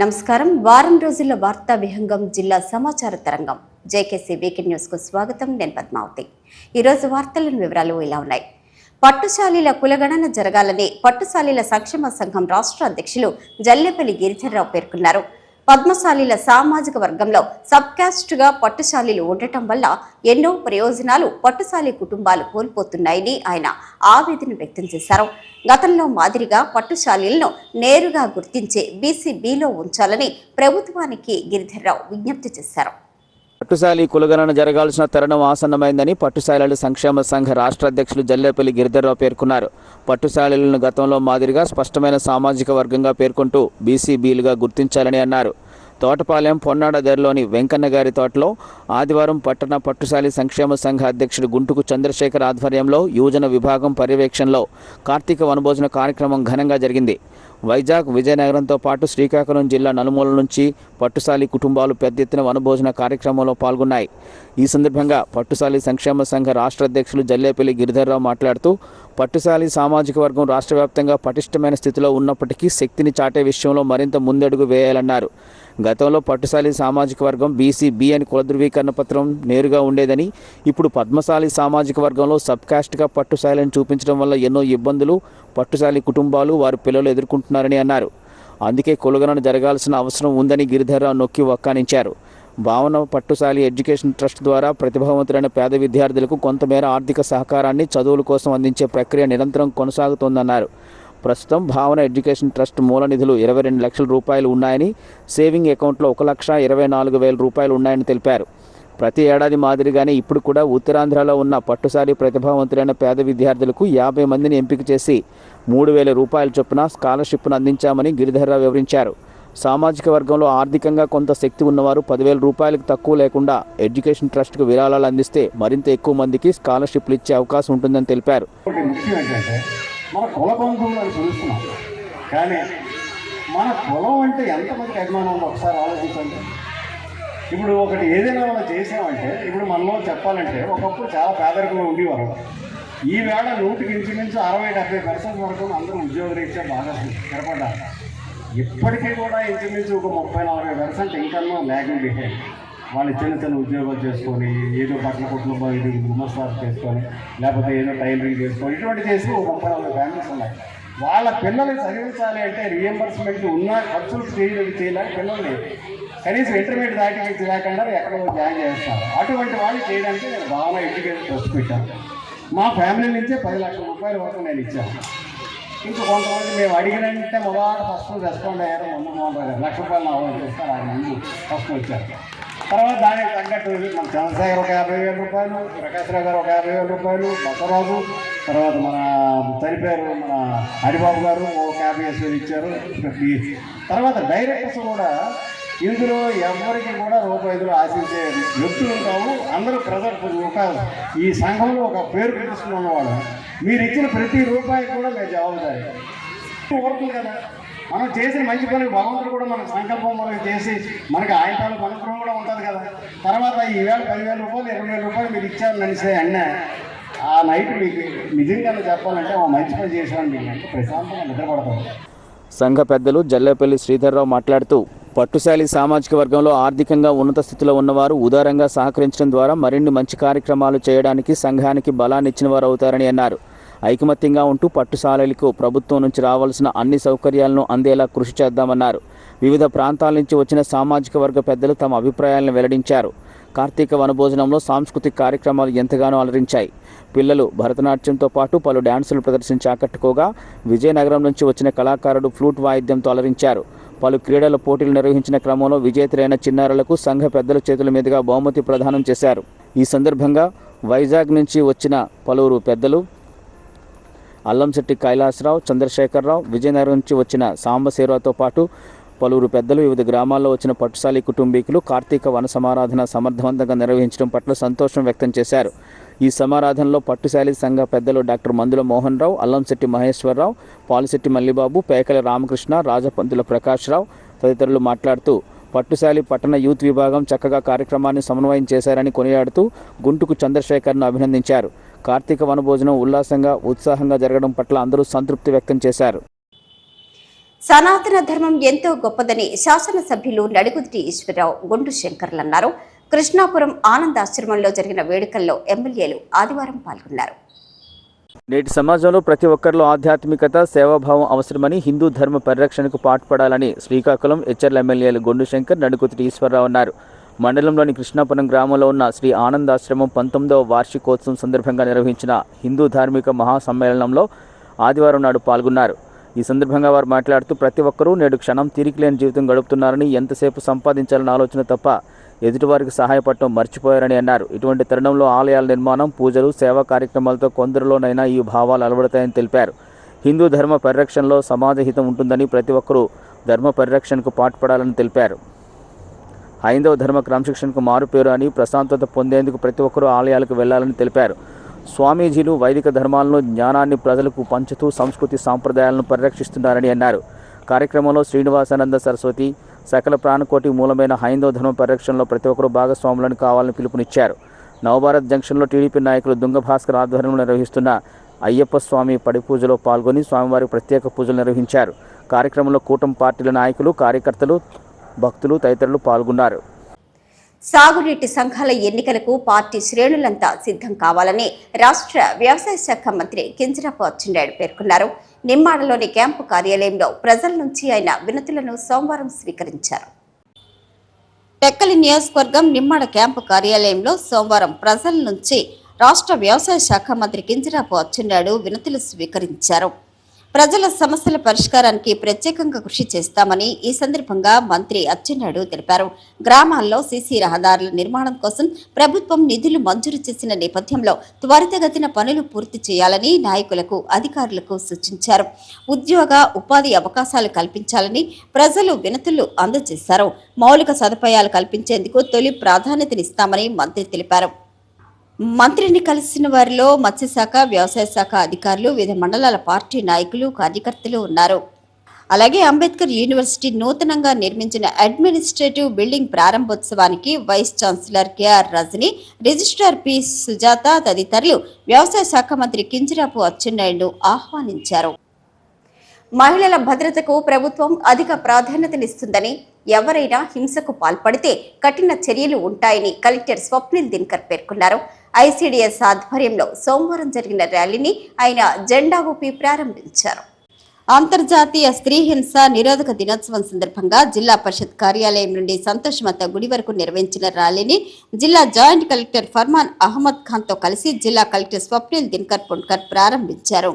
నమస్కారం. వారం రోజుల వార్తా విహంగం జిల్లా సమాచార తరంగం. జేకేసీ వీకెండ్ న్యూస్కు స్వాగతం. నేను పద్మావతి. ఈరోజు వార్తలను వివరాలు ఇలా ఉన్నాయి. పట్టుశాలీల కులగణన జరగాలని పట్టుశాలీల సంక్షేమ సంఘం రాష్ట్ర అధ్యక్షులు జల్లేపల్లి గిరిధర్రావు పేర్కొన్నారు. పద్మశాలీల సామాజిక వర్గంలో సబ్కాస్ట్గా పట్టుశాలీలు ఉండటం వల్ల ఎన్నో ప్రయోజనాలు పట్టుశాలి కుటుంబాలు కోల్పోతున్నాయని ఆయన ఆవేదన వ్యక్తం చేశారు. గతంలో మాదిరిగా పట్టుశాలీలను నేరుగా గుర్తించే బీసీబీలో ఉంచాలని ప్రభుత్వానికి గిరిధర్రావు విజ్ఞప్తి చేశారు. పట్టుశాలి కులగణన జరగాల్సిన తరుణం ఆసన్నమైందని పట్టుశాలల సంక్షేమ సంఘ రాష్ట్ర అధ్యక్షులు జల్లేపల్లి గిరిధర్రావు పేర్కొన్నారు. పట్టుశాలలను గతంలో మాదిరిగా స్పష్టమైన సామాజిక వర్గంగా పేర్కొంటూ బీసీబీలుగా గుర్తించాలని అన్నారు. తోటపాలెం పొన్నాడ దరిలోని వెంకన్న గారి తోటలో ఆదివారం పట్టణ పట్టుశాలి సంక్షేమ సంఘ అధ్యక్షుడు గుంటుకు చంద్రశేఖర్ ఆధ్వర్యంలో యువజన విభాగం పర్యవేక్షణలో కార్తీక వనభోజన కార్యక్రమం ఘనంగా జరిగింది. వైజాగ్ విజయనగరంతో పాటు శ్రీకాకుళం జిల్లా నలుమూల నుంచి పట్టుశాలి కుటుంబాలు పెద్ద ఎత్తున వనభోజన కార్యక్రమంలో పాల్గొన్నాయి. ఈ సందర్భంగా పట్టుశాలి సంక్షేమ సంఘ రాష్ట్ర అధ్యక్షులు జల్లేపల్లి గిరిధర్రావు మాట్లాడుతూ పట్టుశాలి సామాజిక వర్గం రాష్ట్ర వ్యాప్తంగా పటిష్టమైన స్థితిలో ఉన్నప్పటికీ శక్తిని చాటే విషయంలో మరింత ముందడుగు వేయాలన్నారు. గతంలో పట్టుశాలి సామాజిక వర్గం బీసీ బి అని కుల ధృవీకరణ పత్రం నేరుగా ఉండేదని ఇప్పుడు పద్మశాలి సామాజిక వర్గంలో సబ్ కాస్ట్గా పట్టుశాలిని చూపించడం వల్ల ఎన్నో ఇబ్బందులు పట్టుశాలి కుటుంబాలు వారి పిల్లలు ఎదుర్కొంటున్నారని అన్నారు. అందుకే కొలగనను జరగాల్సిన అవసరం ఉందని గిరిధర్రావు నొక్కి వక్కానించారు భావన పట్టుశాలి ఎడ్యుకేషన్ ట్రస్ట్ ద్వారా ప్రతిభావంతులైన పేద విద్యార్థులకు కొంతమేర ఆర్థిక సహకారాన్ని చదువుల కోసం అందించే ప్రక్రియ నిరంతరం కొనసాగుతోందన్నారు. ప్రస్తుతం భావన ఎడ్యుకేషన్ ట్రస్ట్ మూల నిధులు ఇరవై రెండు లక్షల రూపాయలు ఉన్నాయని సేవింగ్ అకౌంట్లో ఒక లక్ష ఇరవై నాలుగు వేల రూపాయలు ఉన్నాయని తెలిపారు. ప్రతి ఏడాది మాదిరిగానే ఇప్పుడు కూడా ఉత్తరాంధ్రలో ఉన్న పట్టుసారి ప్రతిభావంతులైన పేద విద్యార్థులకు యాభై మందిని ఎంపిక చేసి మూడు వేల రూపాయల చొప్పున స్కాలర్షిప్ను అందించామని గిరిధర్రావు వివరించారు. సామాజిక వర్గంలో ఆర్థికంగా కొంత శక్తి ఉన్నవారు పదివేల రూపాయలకు తక్కువ లేకుండా ఎడ్యుకేషన్ ట్రస్ట్కు విరాళాలు అందిస్తే మరింత ఎక్కువ మందికి స్కాలర్షిప్లు ఇచ్చే అవకాశం ఉంటుందని తెలిపారు. మన కుల బంధువులు అని పిలుస్తున్నాం. కానీ మన కులం అంటే ఎంతమందికి అభిమానం ఉందో ఒకసారి ఆలోచించండి. ఇప్పుడు ఒకటి ఏదైనా మనం చేసామంటే ఇప్పుడు మనలో చెప్పాలంటే ఒకప్పుడు చాలా పేదరికంలో ఉండేవారు. ఈ వేళ నూటికి ఇంచుమించు అరవై డెబ్బై పర్సెంట్ వరకు అందరూ ఉద్యోగరీత్యా బాగా స్థిరపడ్డారు. ఇప్పటికీ కూడా ఇంచుమించు ఒక ముప్పై నలభై పర్సెంట్ ఇంకన్నో ల్యాగింగ్ బిహేవ్ వాళ్ళు చిన్న చిన్న ఉద్యోగాలు చేసుకొని ఏదో బట్టల కుటుంబం ఇది గుమస్తాలు చేసుకొని లేకపోతే ఏదో టైలరింగ్ చేసుకొని ఇటువంటి చేసి ఒక ముప్పై నలభై ఫ్యామిలీస్ ఉన్నాయి. వాళ్ళ పిల్లల్ని చదివించాలి అంటే రియంబర్స్మెంట్ ఉన్న ఖర్చులు చేయలేదు చేయలేక పిల్లల్ని కనీసం ఇంటర్మీడియట్ దాటి లేకుండా ఎక్కడో జాయిన్ చేస్తారు. అటువంటి వాళ్ళు చేయడానికి నేను భావన ఎడ్యుకేషన్ ట్రస్ట్ పెట్టాను. మా ఫ్యామిలీ నుంచే పది లక్షల రూపాయల వరకు నేను ఇచ్చాను. ఇంకా కొంతమంది మేము అడిగినంటే మొదటి ఫస్ట్ రెస్పాండ్ అయ్యారు ముందు మోహన్ లక్ష రూపాయలు నా చేస్తారు ఆయన ముందు ఫస్ట్ వచ్చారు. తర్వాత దానికి తగ్గట్టు మన చంద్రశేఖర్ ఒక యాభై వేల రూపాయలు ప్రకాశ్రావు గారు ఒక యాభై వేల రూపాయలు బసరాజు తర్వాత మన చనిపోయారు మన హరిబాబు గారు ఒక యాభై వేలు ఇచ్చారు. తర్వాత డైరెక్టర్స్ కూడా ఇందులో ఎవరికి కూడా రూపాయలు ఆశించే వ్యక్తులు ఉంటాము అందరూ ప్రజలు ఒక ఈ సంఘంలో ఒక పేరు ప్రతిష్టలు ఉన్నవాళ్ళు. మీరు ఇచ్చిన ప్రతి రూపాయి కూడా మేము జవాబుదారి. ఊరుతుంది కదా. మనం చేసిన మంచి పనులు భగవంతుడు కూడా మనకు సంకల్పం మనకు చేసి మనకి ఆయన తాలూకు అనుగ్రహం కూడా ఉంటుంది కదా. తర్వాత ఈ వేల పదివేల రూపాయలు ఇరవై వేల రూపాయలు మీరు ఇచ్చారు నడిసే అన్న ఆ నైట్ మీకు నిజంగా చెప్పాలంటే ఆ మంచి పని చేశాను మీకు అంటే ప్రశాంతంగా నిద్రపడతాం సంఘ పెద్దలు జల్లేపల్లి శ్రీధర్రావు మాట్లాడుతూ పట్టుశాలి సామాజిక వర్గంలో ఆర్థికంగా ఉన్నత స్థితిలో ఉన్నవారు ఉదారంగా సహకరించడం ద్వారా మరిన్ని మంచి కార్యక్రమాలు చేయడానికి సంఘానికి బలాన్నిచ్చిన వారు అవుతారని అన్నారు. ఐకమత్యంగా ఉంటూ పట్టుశాలలకు ప్రభుత్వం నుంచి రావాల్సిన అన్ని సౌకర్యాలను అందేలా కృషి చేద్దామన్నారు. వివిధ ప్రాంతాల నుంచి వచ్చిన సామాజిక వర్గ పెద్దలు తమ అభిప్రాయాలను వెల్లడించారు. కార్తీక వనభోజనంలో సాంస్కృతిక కార్యక్రమాలు ఎంతగానో అలరించాయి. పిల్లలు భరతనాట్యంతో పాటు పలు డ్యాన్సులు ప్రదర్శించి ఆకట్టుకోగా విజయనగరం నుంచి వచ్చిన కళాకారుడు ఫ్లూట్ వాయిద్యంతో అలరించారు. పలు క్రీడల పోటీలు నిర్వహించిన క్రమంలో విజేతలైన చిన్నారులకు సంఘ పెద్దల చేతుల మీదుగా బహుమతి ప్రదానం చేశారు. ఈ సందర్భంగా వైజాగ్ నుంచి వచ్చిన పలువురు పెద్దలు అల్లంశెట్టి కైలాసరావు చంద్రశేఖరరావు విజయనగరం నుంచి వచ్చిన సాంబశివరావుతో పాటు పలువురు పెద్దలు వివిధ గ్రామాల్లో వచ్చిన పట్టుశాలి కుటుంబీకులు కార్తీక వన సమారాధన సమర్థవంతంగా నిర్వహించడం పట్ల సంతోషం వ్యక్తం చేశారు. ఈ సమారాధనలో పట్టుశాలి సంఘ పెద్దలు డాక్టర్ మందుల మోహన్ రావు అల్లంశెట్టి మహేశ్వరరావు పాలిశెట్టి మల్లిబాబు పేకల రామకృష్ణ రాజపంతుల ప్రకాశ్రావు తదితరులు మాట్లాడుతూ పట్టుశాలి పట్టణ యూత్ విభాగం చక్కగా కార్యక్రమాన్ని సమన్వయం చేశారని కొనియాడుతూ గుంటుకు చంద్రశేఖర్ను అభినందించారు. కార్తీక వనభోజనం ఉల్లాసంగా ఉత్సాహంగా జరగడం పట్ల అందరూ సంతృప్తి వ్యక్తం చేశారు. సనాతన ధర్మం ఎంతో గొప్పదని శాసనసభ్యులు నడుగుదిటి ఈశ్వరరావు గుండు శంకర్లు అన్నారు. కృష్ణాపురం ఆనంద్ ఆశ్రమంలో జరిగిన వేడుకల్లో ఎమ్మెల్యేలు ఆదివారం పాల్గొన్నారు. నేటి సమాజంలో ప్రతి ఒక్కరిలో ఆధ్యాత్మికత సేవాభావం అవసరమని హిందూ ధర్మ పరిరక్షణకు పాటుపడాలని శ్రీకాకుళం హెచ్ఎల్ ఎమ్మెల్యేలు గొండు శంకర్ నడుకుతి ఈశ్వరరావు అన్నారు. మండలంలోని కృష్ణాపురం గ్రామంలో ఉన్న శ్రీ ఆనందాశ్రమం పంతొమ్మిదవ వార్షికోత్సవం సందర్భంగా నిర్వహించిన హిందూ ధార్మిక మహాసమ్మేళనంలో ఆదివారం నాడు పాల్గొన్నారు. ఈ సందర్భంగా వారు మాట్లాడుతూ ప్రతి ఒక్కరూ నేడు క్షణం తిరిగిలేని లేని జీవితం గడుపుతున్నారని ఎంతసేపు సంపాదించాలన్న ఆలోచన తప్ప ఎదుటివారికి సహాయపడటం మర్చిపోయారని అన్నారు. ఇటువంటి తరుణంలో ఆలయాల నిర్మాణం పూజలు సేవా కార్యక్రమాలతో కొందరిలోనైనా ఈ భావాలు అలవడతాయని తెలిపారు. హిందూ ధర్మ పరిరక్షణలో సమాజహితం ఉంటుందని ప్రతి ఒక్కరూ ధర్మ పరిరక్షణకు పాటుపడాలని తెలిపారు. హైందవ ధర్మ క్రమశిక్షణకు మారుపేరు అని ప్రశాంతత పొందేందుకు ప్రతి ఒక్కరూ ఆలయాలకు వెళ్ళాలని తెలిపారు. స్వామీజీలు వైదిక ధర్మాలను జ్ఞానాన్ని ప్రజలకు పంచుతూ సంస్కృతి సాంప్రదాయాలను పరిరక్షిస్తున్నారని అన్నారు. కార్యక్రమంలో శ్రీనివాసానంద సరస్వతి సకల ప్రాణకోటి మూలమైన హైందవ ధర్మ పరిరక్షణలో ప్రతి ఒక్కరూ భాగస్వాములను కావాలని పిలుపునిచ్చారు. నవభారత్ జంక్షన్లో టీడీపీ నాయకులు దుంగభాస్కర్ ఆధ్వర్యంలో నిర్వహిస్తున్న అయ్యప్ప స్వామి పడిపూజలో పాల్గొని స్వామివారికి ప్రత్యేక పూజలు నిర్వహించారు. కార్యక్రమంలో కూటమి పార్టీల నాయకులు కార్యకర్తలు భక్తులు తదితరులు పాల్గొన్నారు. సాగునీటి సంఘాల ఎన్నికలకు పార్టీ శ్రేణులంతా సిద్ధం కావాలని రాష్ట్ర వ్యవసాయ శాఖ మంత్రి కింజరాపు అచ్చెన్నాయుడు పేర్కొన్నారు. నిమ్మాడలోని క్యాంపు కార్యాలయంలో ప్రజల నుంచి ఆయన వినతులను సోమవారం స్వీకరించారు. టెక్కలి నియోజకవర్గం నిమ్మాడ క్యాంపు కార్యాలయంలో సోమవారం ప్రజల నుంచి రాష్ట్ర వ్యవసాయ శాఖ మంత్రి కింజరాపు అచ్చెన్నాయుడు వినతులు స్వీకరించారు. ప్రజల సమస్యల పరిష్కారానికి ప్రత్యేకంగా కృషి చేస్తామని ఈ సందర్భంగా మంత్రి అచ్చెన్నాయుడు తెలిపారు. గ్రామాల్లో సీసీ రహదారుల నిర్మాణం కోసం ప్రభుత్వం నిధులు మంజూరు చేసిన నేపథ్యంలో త్వరితగతిన పనులు పూర్తి చేయాలని నాయకులకు అధికారులకు సూచించారు. ఉద్యోగ ఉపాధి అవకాశాలు కల్పించాలని ప్రజలు వినతులు అందజేశారు. మౌలిక సదుపాయాలు కల్పించేందుకు తొలి ప్రాధాన్యతనిస్తామని మంత్రి తెలిపారు. మంత్రిని కలిసిన వారిలో మత్స్యశాఖ వ్యవసాయ శాఖ అధికారులు వివిధ మండలాల పార్టీ నాయకులు కార్యకర్తలు ఉన్నారు. అలాగే అంబేద్కర్ యూనివర్సిటీ నూతనంగా నిర్మించిన అడ్మినిస్ట్రేటివ్ బిల్డింగ్ ప్రారంభోత్సవానికి vice chancellor KR Rajani registrar P Sujatha తదితరులు వ్యవసాయ శాఖ మంత్రి కింజరాపు అచ్చెన్నాయుడు ఆహ్వానించారు. మహిళల భద్రతకు ప్రభుత్వం అధిక ప్రాధాన్యతనిస్తుందని ఎవరైనా హింసకు పాల్పడితే కఠిన చర్యలు ఉంటాయని కలెక్టర్ స్వప్నిల్ దినకర్ పేర్కొన్నారు. ఐసీడీఎస్ ఆధ్వర్యంలో సోమవారం జరిగిన ర్యాలీని ఆయన జెండా ఊపి ప్రారంభించారు. అంతర్జాతీయ స్త్రీ హింస నిరోధక దినోత్సవం సందర్భంగా జిల్లా పరిషత్ కార్యాలయం నుండి సంతోషమత గుడి వరకు నిర్వహించిన ర్యాలీని జిల్లా జాయింట్ కలెక్టర్ ఫర్మాన్ అహ్మద్ ఖాన్తో కలిసి జిల్లా కలెక్టర్ స్వప్నిల్ దినకర్ పుణ్కర్ ప్రారంభించారు.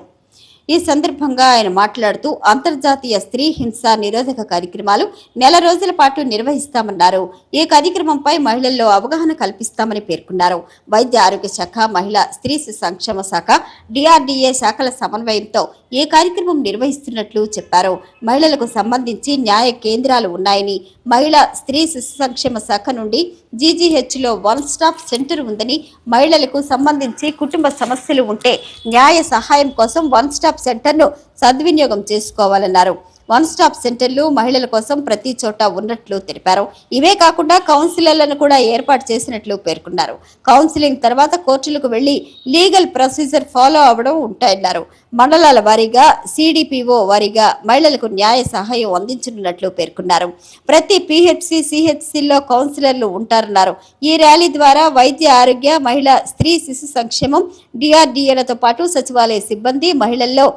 ఈ సందర్భంగా ఆయన మాట్లాడుతూ అంతర్జాతీయ స్త్రీ హింస నిరోధక కార్యక్రమాలు నెల రోజుల పాటు నిర్వహిస్తామన్నారు. ఈ కార్యక్రమంపై మహిళల్లో అవగాహన కల్పిస్తామని పేర్కొన్నారు. వైద్య ఆరోగ్య శాఖ మహిళా స్త్రీ సంక్షేమ శాఖ డిఆర్డీఏ శాఖల సమన్వయంతో ఏ కార్యక్రమం నిర్వహిస్తున్నట్లు చెప్పారు. మహిళలకు సంబంధించి న్యాయ కేంద్రాలు ఉన్నాయని మహిళా స్త్రీ శిశు సంక్షేమ శాఖ నుండి జీజీహెచ్లో వన్ స్టాప్ సెంటర్ ఉందని మహిళలకు సంబంధించి కుటుంబ సమస్యలు ఉంటే న్యాయ సహాయం కోసం వన్ స్టాప్ సెంటర్ను సద్వినియోగం చేసుకోవాలన్నారు. వన్ స్టాప్ సెంటర్లు మహిళల కోసం ప్రతి చోట ఉన్నట్లు తెలిపారు. ఇవే కాకుండా కౌన్సిలర్లను కూడా ఏర్పాటు చేసినట్లు పేర్కొన్నారు. కౌన్సిలింగ్ తర్వాత కోర్టులకు వెళ్ళి లీగల్ ప్రొసీజర్ ఫాలో అవ్వడం ఉంటాయన్నారు. మండలాల వారీగా సిడిపిఓ వారీగా మహిళలకు న్యాయ సహాయం అందించనున్నట్లు పేర్కొన్నారు. ప్రతి పిహెచ్సి సిహెచ్సిలో కౌన్సిలర్లు ఉంటారన్నారు. ఈ ర్యాలీ ద్వారా వైద్య ఆరోగ్య మహిళా స్త్రీ శిశు సంక్షేమం డిఆర్డీఏలతో పాటు సచివాలయ సిబ్బంది మహిళల్లో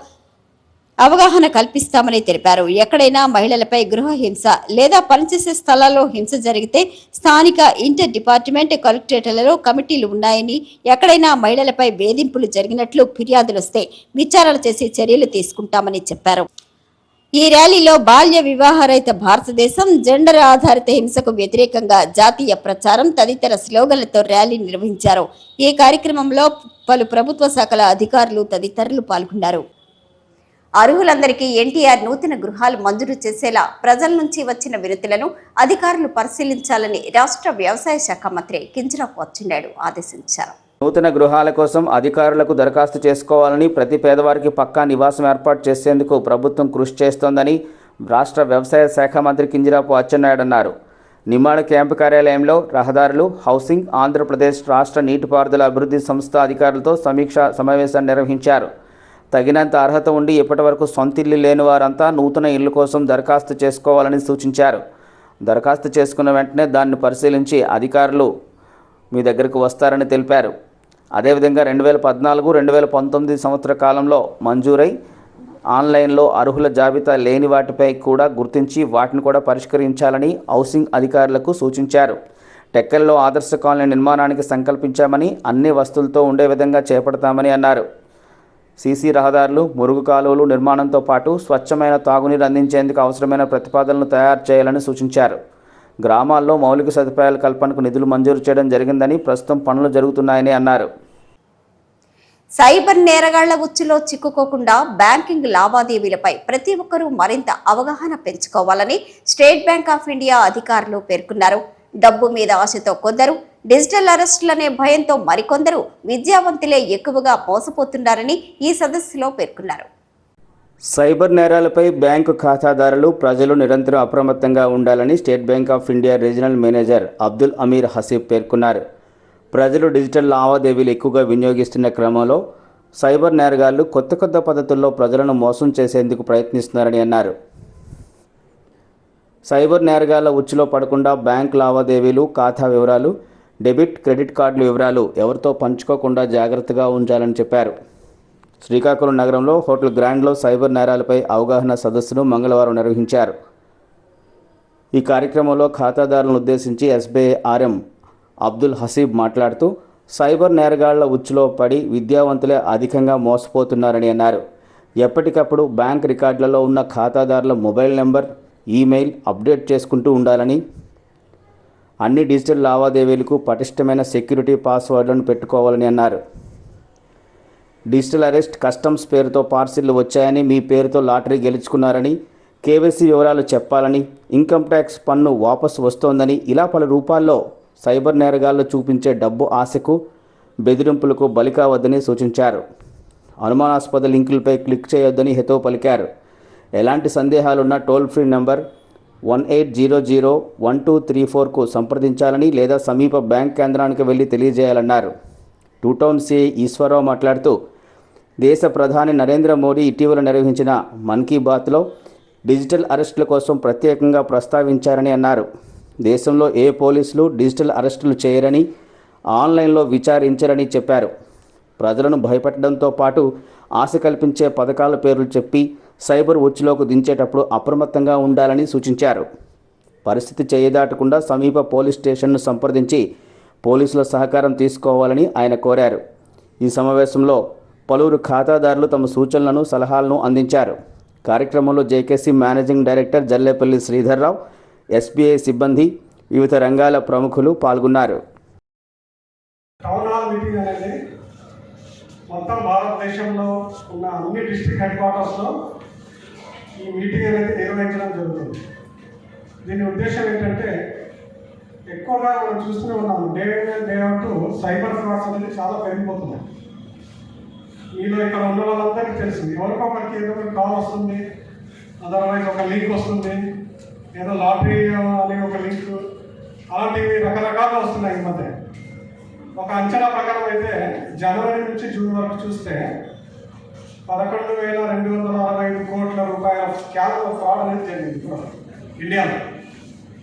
అవగాహన కల్పిస్తామని తెలిపారు. ఎక్కడైనా మహిళలపై గృహ హింస లేదా పనిచేసే స్థలాల్లో హింస జరిగితే స్థానిక ఇంటర్ డిపార్ట్మెంట్ కలెక్టరేట్లలో కమిటీలు ఉన్నాయని ఎక్కడైనా మహిళలపై వేధింపులు జరిగినట్లు ఫిర్యాదులు వస్తే విచారణ చేసి చర్యలు తీసుకుంటామని చెప్పారు. ఈ ర్యాలీలో బాల్య వివాహరహిత భారతదేశం జెండర్ ఆధారిత హింసకు వ్యతిరేకంగా జాతీయ ప్రచారం తదితర స్లోగన్లతో ర్యాలీ నిర్వహించారు. ఈ కార్యక్రమంలో పలు ప్రభుత్వ శాఖల అధికారులు తదితరులు పాల్గొన్నారు. అర్హులందరికీ ఎన్టీఆర్ నూతన గృహాలు మంజూరు చేసేలా ప్రజల నుంచి వచ్చిన వినతులను అధికారులు పరిశీలించాలని రాష్ట్ర వ్యవసాయ శాఖ మంత్రి కింజరాపు అచ్చెన్నాయుడు ఆదేశించారు. నూతన గృహాల కోసం అధికారులకు దరఖాస్తు చేసుకోవాలని ప్రతి పేదవారికి పక్కా నివాసం ఏర్పాటు చేసేందుకు ప్రభుత్వం కృషి చేస్తోందని రాష్ట్ర వ్యవసాయ శాఖ మంత్రి కింజరాపు అచ్చెన్నాయుడు అన్నారు. నిమ్మాడ క్యాంపు కార్యాలయంలో రహదారులు హౌసింగ్ ఆంధ్రప్రదేశ్ రాష్ట్ర నీటిపారుదల అభివృద్ధి సంస్థ అధికారులతో సమీక్ష సమావేశాన్ని నిర్వహించారు. తగినంత అర్హత ఉండి ఇప్పటివరకు సొంత ఇల్లు లేని వారంతా నూతన ఇల్లు కోసం దరఖాస్తు చేసుకోవాలని సూచించారు. దరఖాస్తు చేసుకున్న వెంటనే దాన్ని పరిశీలించి అధికారులు మీ దగ్గరకు వస్తారని తెలిపారు. అదేవిధంగా రెండు వేల పద్నాలుగు రెండు వేల పంతొమ్మిది సంవత్సర కాలంలో మంజూరై ఆన్లైన్లో అర్హుల జాబితా లేని వాటిపై కూడా గుర్తించి వాటిని కూడా పరిష్కరించాలని హౌసింగ్ అధికారులకు సూచించారు. టెక్కల్లో ఆదర్శ కాలనీ నిర్మాణానికి సంకల్పించామని అన్ని వస్తువులతో ఉండే విధంగా చేపడతామని అన్నారు. సీసీ రహదారులు మురుగు కాలువలు నిర్మాణంతో పాటు స్వచ్ఛమైన తాగునీరు అందించేందుకు అవసరమైన ప్రతిపాదనలు తయారు చేయాలని సూచించారు. గ్రామాల్లో మౌలిక సదుపాయాల కల్పనకు నిధులు మంజూరు చేయడం జరిగిందని ప్రస్తుతం పనులు జరుగుతున్నాయని అన్నారు. సైబర్ నేరగాళ్ళ ఉచ్చులో చిక్కుకోకుండా బ్యాంకింగ్ లావాదేవీలపై ప్రతి ఒక్కరూ మరింత అవగాహన పెంచుకోవాలని స్టేట్ బ్యాంక్ ఆఫ్ ఇండియా అధికారులు పేర్కొన్నారు. డబ్బు మీద ఆశతో కొందరు డిజిటల్ అరెస్టులనే భయంతో మరికొందరు విద్యావంతులే ఎక్కువగా మోసపోతున్నారని ఈ సదస్సులో పేర్కొన్నారు. సైబర్ నేరాలపై బ్యాంకు ఖాతాదారులు ప్రజలు నిరంతరం అప్రమత్తంగా ఉండాలని State Bank of India regional manager Abdul Amir Haseeb పేర్కొన్నారు. ప్రజలు డిజిటల్ లావాదేవీలు ఎక్కువగా వినియోగిస్తున్న క్రమంలో సైబర్ నేరగాళ్ళు కొత్త కొత్త పద్ధతుల్లో ప్రజలను మోసం చేసేందుకు ప్రయత్నిస్తున్నారని అన్నారు. సైబర్ నేరగాళ్ళ ఉచ్చులో పడకుండా బ్యాంక్ లావాదేవీలు ఖాతా వివరాలు డెబిట్ క్రెడిట్ కార్డుల వివరాలు ఎవరితో పంచుకోకుండా జాగ్రత్తగా ఉంచాలని చెప్పారు. శ్రీకాకుళం నగరంలో హోటల్ గ్రాండ్లో సైబర్ నేరాలపై అవగాహన సదస్సును మంగళవారం నిర్వహించారు. ఈ కార్యక్రమంలో ఖాతాదారులను ఉద్దేశించి ఎస్బీఐ ఆర్ఎం అబ్దుల్ హసీబ్ మాట్లాడుతూ సైబర్ నేరగాళ్ళ ఉచ్చులో పడి విద్యావంతులే అధికంగా మోసపోతున్నారని అన్నారు. ఎప్పటికప్పుడు బ్యాంక్ రికార్డులలో ఉన్న ఖాతాదారుల మొబైల్ నెంబర్ ఈమెయిల్ అప్డేట్ చేసుకుంటూ ఉండాలని అన్ని డిజిటల్ లావాదేవీలకు పటిష్టమైన సెక్యూరిటీ పాస్వర్డ్లను పెట్టుకోవాలని అన్నారు. డిజిటల్ అరెస్ట్ కస్టమ్స్ పేరుతో పార్సిల్లు వచ్చాయని మీ పేరుతో లాటరీ గెలుచుకున్నారని కేవైసీ వివరాలు చెప్పాలని ఇన్కమ్ ట్యాక్స్ పన్ను వాపసు వస్తోందని ఇలా పలు రూపాల్లో సైబర్ నేరగాళ్ళు చూపించే డబ్బు ఆశకు బెదిరింపులకు బలి కావద్దని సూచించారు. అనుమానాస్పద లింకులపై క్లిక్ చేయొద్దని హితవు పలికారు. ఎలాంటి సందేహాలున్నా toll free number one eight zero zero one two three ఫోర్కు సంప్రదించాలని లేదా సమీప బ్యాంక్ కేంద్రానికి వెళ్ళి తెలియజేయాలన్నారు. టూ టౌన్ సి ఈశ్వరరావు మాట్లాడుతూ దేశ ప్రధాని నరేంద్ర మోడీ ఇటీవల నిర్వహించిన మన్ కీ బాత్లో డిజిటల్ అరెస్టుల కోసం ప్రత్యేకంగా ప్రస్తావించారని అన్నారు. దేశంలో ఏ పోలీసులు డిజిటల్ అరెస్టులు చేయరని ఆన్లైన్లో విచారించరని చెప్పారు. ప్రజలను భయపెట్టడంతో పాటు ఆశ కల్పించే పథకాల పేర్లు చెప్పి సైబర్ ఒచ్చులోకి దించేటప్పుడు అప్రమత్తంగా ఉండాలని సూచించారు. పరిస్థితి చేయదాటకుండా సమీప పోలీస్ స్టేషన్ను సంప్రదించి పోలీసుల సహకారం తీసుకోవాలని ఆయన కోరారు. ఈ సమావేశంలో పలువురు ఖాతాదారులు తమ సూచనలను సలహాలను అందించారు. కార్యక్రమంలో JKC managing director Jallepalli Sridharrao SBI సిబ్బంది వివిధ రంగాల ప్రముఖులు పాల్గొన్నారు. టౌన్ హాల్ మీటింగ్ అనేది మొత్తం భారతదేశంలో ఉన్న అన్ని డిస్ట్రిక్ట్ హెడ్ క్వార్టర్స్లో ఈ మీటింగ్ అనేది నిర్వహించడం జరుగుతుంది. దీని ఉద్దేశం ఏంటంటే ఎక్కువగా మనం చూస్తూనే ఉన్నాం day day out cyber frauds అనేది చాలా పెరిగిపోతున్నాయి. మీలో ఇక్కడ ఉన్న వాళ్ళందరికీ తెలిసింది ఎవరికో మనకి ఏదో ఒక కాల్ వస్తుంది అదర్వైజ్ ఒక లింక్ వస్తుంది ఏదో లాటరీ అనే ఒక లింక్ అలాంటివి రకరకాలుగా వస్తున్నాయి ఈ మధ్య. ఒక అంచనా ప్రకారం అయితే జనవరి నుంచి జూన్ వరకు చూస్తే పదకొండు వేల రెండు వందల అరవై ఐదు కోట్ల రూపాయల స్కామ్ ఫ్రాడ్ అనేది జరిగింది. ఇండియాలో.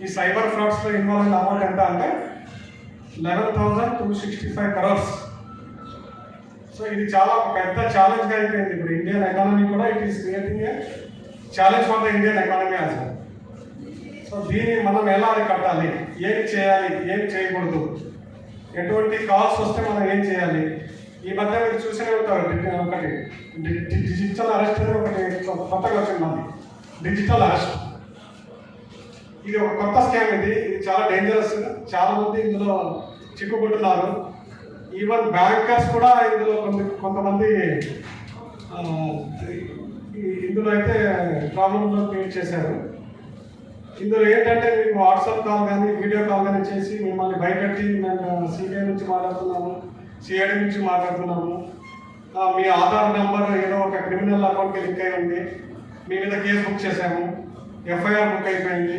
ఈ సైబర్ ఫ్రాడ్స్లో ఇన్వాల్వ్ అయిన అమౌంట్ ఎంత అంటే eleven thousand two sixty five crores. So ఇది చాలా పెద్ద ఛాలెంజ్గా అయిపోయింది. ఇప్పుడు ఇండియన్ ఎకానమీ కూడా it is creating a challenge for the Indian economy as so దీన్ని మనం ఎలా అరికట్టాలి ఏం చేయాలి? ఏం చేయకూడదు? ఎటువంటి కాల్స్ వస్తే మనం ఏం చేయాలి? ఈ మధ్య మీరు చూసే ఉంటారు ఒకటి డిజిటల్ అరెస్ట్ అని ఒకటి కొత్తగా వచ్చింది డిజిటల్ అరెస్ట్. ఇది ఒక కొత్త స్కామ్ ఇది ఇది చాలా డేంజరస్ చాలా మంది ఇందులో చిక్కుకుంటున్నారు. ఈవెన్ బ్యాంకర్స్ కూడా ఇందులో కొంత కొంతమంది ఇందులో అయితే ప్రాబ్లమ్లో క్రియేట్ చేశారు. ఇందులో ఏంటంటే మీకు వాట్సాప్ కాల్ కానీ వీడియో కాల్ కానీ చేసి మిమ్మల్ని భయపెట్టి మేము సిబిఐ నుంచి మాట్లాడుతున్నాము. సిఐడి నుంచి మాట్లాడుతున్నాము. మీ ఆధార్ నెంబర్ ఏదో ఒక క్రిమినల్ అకౌంట్కి లింక్ అయి ఉంది. మీ మీద కేసు బుక్ చేశాము. ఎఫ్ఐఆర్ బుక్ అయిపోయింది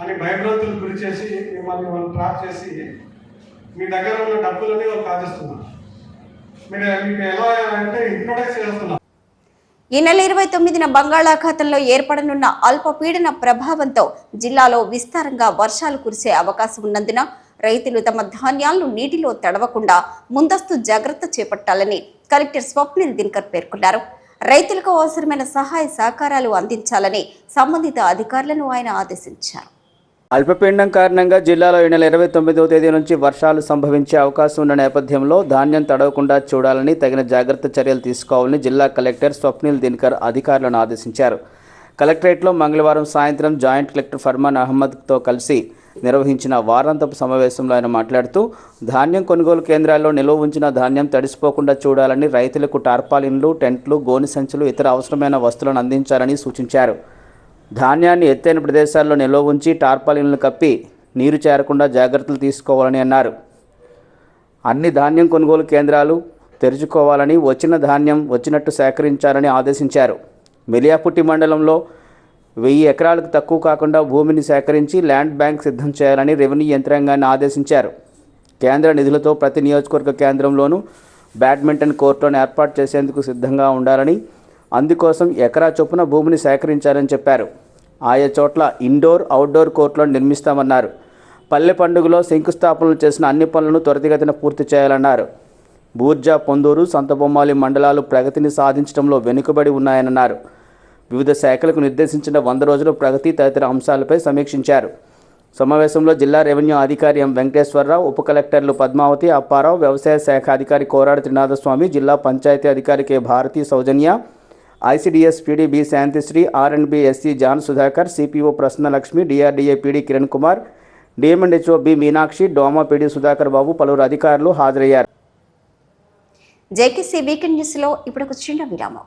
అని భయభ్రాంతులు గురి చేసి మిమ్మల్ని వాళ్ళు ట్రాప్ చేసి మీ దగ్గర ఉన్న డబ్బులని వాళ్ళు కాజేస్తున్నారు. మీరు మీకు ఎలా అంటే ఇంట్రొడక్ట్ చేస్తున్నారు. ఈ నెల ఇరవై తొమ్మిదిన బంగాళాఖాతంలో ఏర్పడనున్న అల్పపీడన ప్రభావంతో జిల్లాలో విస్తారంగా వర్షాలు కురిసే అవకాశం ఉన్నందున రైతులు తమ ధాన్యాలను నీటిలో తడవకుండా ముందస్తు జాగ్రత్త చేపట్టాలని కలెక్టర్ స్వప్నిల్ దినకర్ పేర్కొన్నారు. రైతులకు అవసరమైన సహాయ సహకారాలు అందించాలని సంబంధిత అధికారులను ఆయన ఆదేశించారు. అల్పపీండం కారణంగా జిల్లాలో ఈ నెల ఇరవై తొమ్మిదవ తేదీ నుంచి వర్షాలు సంభవించే అవకాశం ఉన్న నేపథ్యంలో ధాన్యం తడవకుండా చూడాలని తగిన జాగ్రత్త చర్యలు తీసుకోవాలని జిల్లా కలెక్టర్ స్వప్నిల్ దినకర్ అధికారులను ఆదేశించారు. కలెక్టరేట్లో మంగళవారం సాయంత్రం జాయింట్ కలెక్టర్ ఫర్మాన్ అహ్మద్తో కలిసి నిర్వహించిన వారాంతపు సమావేశంలో ఆయన మాట్లాడుతూ ధాన్యం కొనుగోలు కేంద్రాల్లో నిల్వ ఉంచిన ధాన్యం తడిసిపోకుండా చూడాలని రైతులకు టార్పాలిన్లు టెంట్లు గోని సంచులు ఇతర అవసరమైన వస్తువులను అందించాలని సూచించారు. ధాన్యాన్ని ఎత్తైన ప్రదేశాల్లో నిల్వ ఉంచి టార్పాలిన్లు కప్పి నీరు చేరకుండా జాగ్రత్తలు తీసుకోవాలని అన్నారు. అన్ని ధాన్యం కొనుగోలు కేంద్రాలు తెరుచుకోవాలని వచ్చిన ధాన్యం వచ్చినట్టు సేకరించాలని ఆదేశించారు. మెలియాపుట్టి మండలంలో వెయ్యి ఎకరాలకు తక్కువ కాకుండా భూమిని సేకరించి ల్యాండ్ బ్యాంక్ సిద్ధం చేయాలని రెవెన్యూ యంత్రాంగాన్ని ఆదేశించారు. కేంద్ర నిధులతో ప్రతి నియోజకవర్గ కేంద్రంలోనూ బ్యాడ్మింటన్ కోర్టులను ఏర్పాటు చేసేందుకు సిద్ధంగా ఉండాలని అందుకోసం ఎకరా చొప్పున భూమిని సేకరించాలని చెప్పారు. ఆయా చోట్ల ఇండోర్ అవుట్డోర్ కోర్టులను నిర్మిస్తామన్నారు. పల్లె పండుగలో శంకుస్థాపనలు చేసిన అన్ని పనులను త్వరితగతిన పూర్తి చేయాలన్నారు. బూర్జా పొందూరు సంతబొమ్మాలి మండలాలు ప్రగతిని సాధించడంలో వెనుకబడి ఉన్నాయన్నారు. వివిధ శాఖలకు నిర్దేశించిన వంద రోజుల ప్రగతి తదితర అంశాలపై సమీక్షించారు. సమావేశంలో జిల్లా రెవెన్యూ అధికారి ఎం వెంకటేశ్వరరావు ఉప కలెక్టర్లు పద్మావతి అప్పారావు వ్యవసాయ శాఖ అధికారి కోరాడు త్రినాథస్వామి జిల్లా పంచాయతీ అధికారి K. Bharathi Soujanya ICDS PD B. Santhisri R and B SE John Sudhakar CPO Prasannalakshmi DRDA PD Kiran Kumar DM and HO B Meenakshi డోమా PD Sudhakar Babu పలువురు అధికారులు హాజరయ్యారు. జేకేసీ వీకెండ్ న్యూస్లో ఇప్పుడు ఒక చిన్న విరామం.